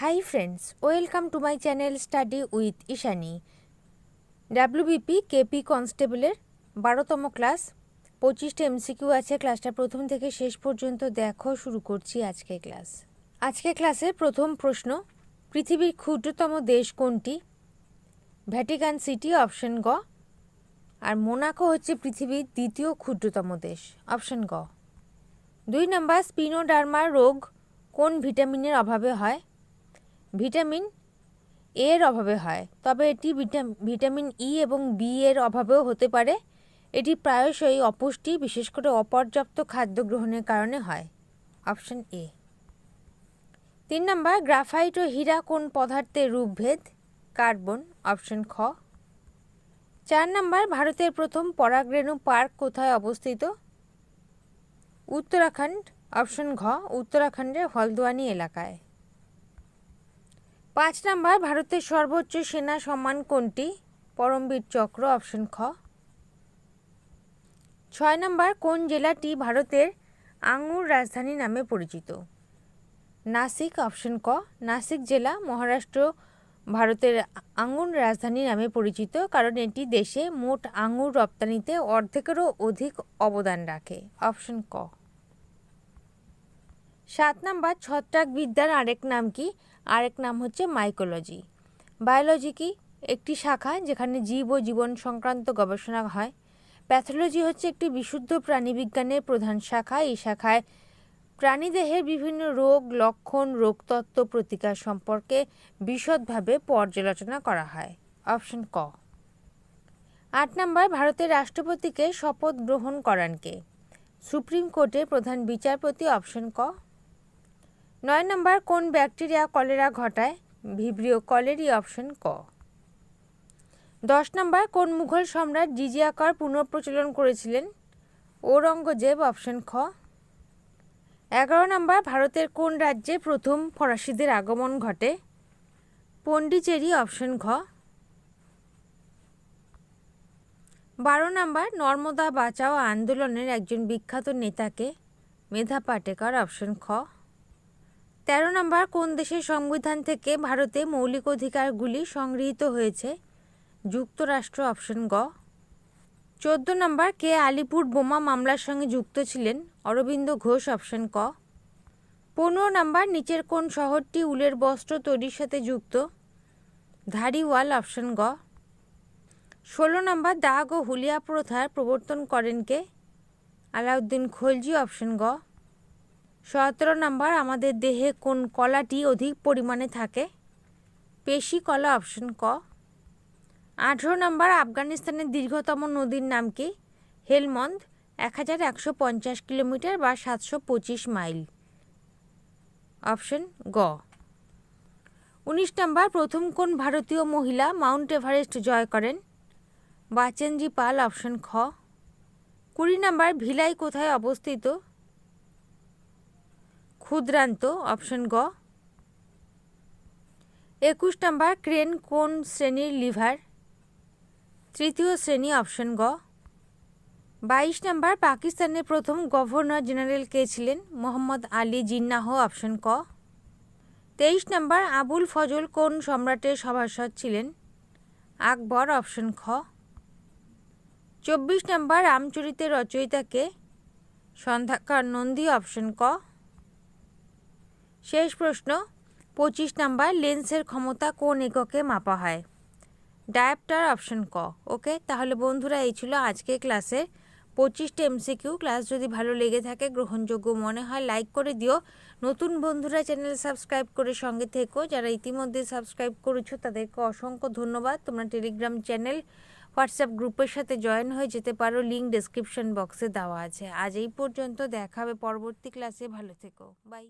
Hi friends welcome to my channel study with Ishani WBP KP কনস্টেবলের বারোতম class পঁচিশটা MCQ আছে। ক্লাসটা প্রথম থেকে শেষ পর্যন্ত দেখো, শুরু করছি আজকে ক্লাস আজকে ক্লাসের প্রথম প্রশ্ন, পৃথিবীর ক্ষুদ্রতম দেশ কোনটি? ভ্যাটিকান সিটি অপশন গ। আর মোনাকো হচ্ছে পৃথিবীর দ্বিতীয় ক্ষুদ্রতম দেশ অপশন গ। দুই নম্বর স্পিনোডার্মার রোগ কোন ভিটামিনের অভাবে হয়? ভিটামিন এর অভাবে হয়। তবে এটি ভিটামিন ই এবং বি এর অভাবেও হতে পারে। এটি প্রায়শই অপুষ্টি, বিশেষ করে অপর্যাপ্ত খাদ্য গ্রহণের কারণে হয়। Option A. তিন নম্বর, গ্রাফাইট ও হীরা কোন পদার্থের রূপভেদ কার্বন, অপশন খ। চার নম্বর, ভারতের প্রথম পরাগরেণু পার্ক কোথায় অবস্থিত? উত্তরাখণ্ড, অপশন ঘ, উত্তরাখণ্ডের হলদোয়ানি এলাকায়। পাঁচ নাম্বার, ভারতের সর্বোচ্চ সেনা সম্মান কোনটি? পরমবীর চক্র, অপশন খ। ছয় নাম্বার, কোন জেলাটি ভারতের আঙুর রাজধানী নামে পরিচিত? নাসিক, অপশন ক। নাসিক জেলা মহারাষ্ট্র, ভারতের আঙুর রাজধানী নামে পরিচিত, কারণ এটি দেশে মোট আঙুর রপ্তানিতে অর্ধেকেরও অধিক অবদান রাখে। অপশন ক। সাত নাম্বার ছত্রাক বিদ্যার আরেক নাম কি? আরেক নাম হচ্ছে মাইকোলজি বায়োলজি কি? একটি শাখা যেখানে জীব ও জীবন সংক্রান্ত গবেষণা হয়। প্যাথোলজি হচ্ছে একটি বিশুদ্ধ প্রাণীবিজ্ঞানের প্রধান শাখা। এই শাখায় প্রাণীদেহের বিভিন্ন রোগ, লক্ষণ, রোগতত্ত্ব প্রতিকার সম্পর্কে বিশদভাবে পর্যালোচনা করা হয়। অপশন ক। আট নম্বর, ভারতের রাষ্ট্রপতিকে শপথ গ্রহণ করান কে? সুপ্রিম কোর্টের প্রধান বিচারপতি অপশন ক। নয় নম্বর, কোন ব্যাকটেরিয়া কলেরা ঘটায়? ভিব্রিও কলেরি অপশন ক। দশ নম্বর, কোন মুঘল সম্রাট জিজিয়া কর পুনঃপ্রচলন করেছিলেন? ঔরঙ্গজেব অপশন খ। এগারো নম্বর, ভারতের কোন রাজ্যে প্রথম ফরাসিদের আগমন ঘটে? পন্ডিচেরি অপশন ঘ। বারো নম্বর, নর্মদা বাঁচাও আন্দোলনের একজন বিখ্যাত নেতাকে মেধা পাটেকর অপশন খ। তেরো নম্বর, কোন দেশের সংবিধান থেকে ভারতে মৌলিক অধিকারগুলি সংগৃহীত হয়েছে? যুক্তরাষ্ট্র, অপশন গ। চোদ্দ নম্বর, কে আলিপুর বোমা মামলার সঙ্গে যুক্ত ছিলেন? অরবিন্দ ঘোষ, অপশন ক। পনেরো নম্বর, নিচের কোন শহরটি উলের বস্ত্র তৈরির সাথে যুক্ত? ধারিওয়াল, অপশন গ। ষোলো নম্বর, দাগ ও হুলিয়া প্রথার প্রবর্তন করেন কে? আলাউদ্দিন খলজি, অপশন গ। সতেরো নম্বর, আমাদের দেহে কোন কলাটি অধিক পরিমাণে থাকে? পেশি কলা অপশন ক। আঠেরো নম্বর, আফগানিস্তানের দীর্ঘতম নদীর নাম কি? হেলমন্দ, এক হাজার একশো পঞ্চাশ কিলোমিটার বা সাতশো পঁচিশ মাইল। অপশন গ। উনিশ নম্বর, প্রথম কোন ভারতীয় মহিলা মাউন্ট এভারেস্ট জয় করেন? বাচেনজি পাল, অপশন খ। কুড়ি নম্বর, ভিলাই কোথায় অবস্থিত? ক্ষুদ্রান্ত অপশন গ। একুশ নম্বর, ক্রেন কোন শ্রেণির লিভার? তৃতীয় শ্রেণি অপশন গ। বাইশ নম্বর, পাকিস্তানের প্রথম গভর্নর জেনারেল কে ছিলেন? মোহাম্মদ আলী জিন্নাহ অপশন ক। তেইশ নম্বর, আবুল ফজল কোন সম্রাটের সভাসদ ছিলেন? আকবর অপশন খ। চব্বিশ নম্বর, রামচরিতের রচয়িতাকে সন্ধ্যাকার নন্দী অপশন ক। শেষ প্রশ্ন, পঁচিশ নাম্বার লেন্সের ক্ষমতা কোন এককে মাপা হয়? ডায়াপ্টার অপশন ক, ওকে? তাহলে বন্ধুরা, এই ছিল আজকে ক্লাসে পঁচিশটা এমসিকিউ ক্লাস। যদি ভালো লেগে থাকে, গ্রহণযোগ্য মনে হয়, লাইক করে দিও। নতুন বন্ধুরা, চ্যানেল সাবস্ক্রাইব করে সঙ্গে থেকো। যারা ইতিমধ্যে সাবস্ক্রাইব করেছ, তাদেরকে অসংখ্য ধন্যবাদ। তোমরা টেলিগ্রাম চ্যানেল, হোয়াটসঅ্যাপ গ্রুপের সাথে জয়েন হয়ে যেতে পারো। লিঙ্ক ডেসক্রিপশন বক্সে দেওয়া আছে। আজ এই পর্যন্ত, দেখা হবে পরবর্তী ক্লাসে। ভালো থেকো। বাই।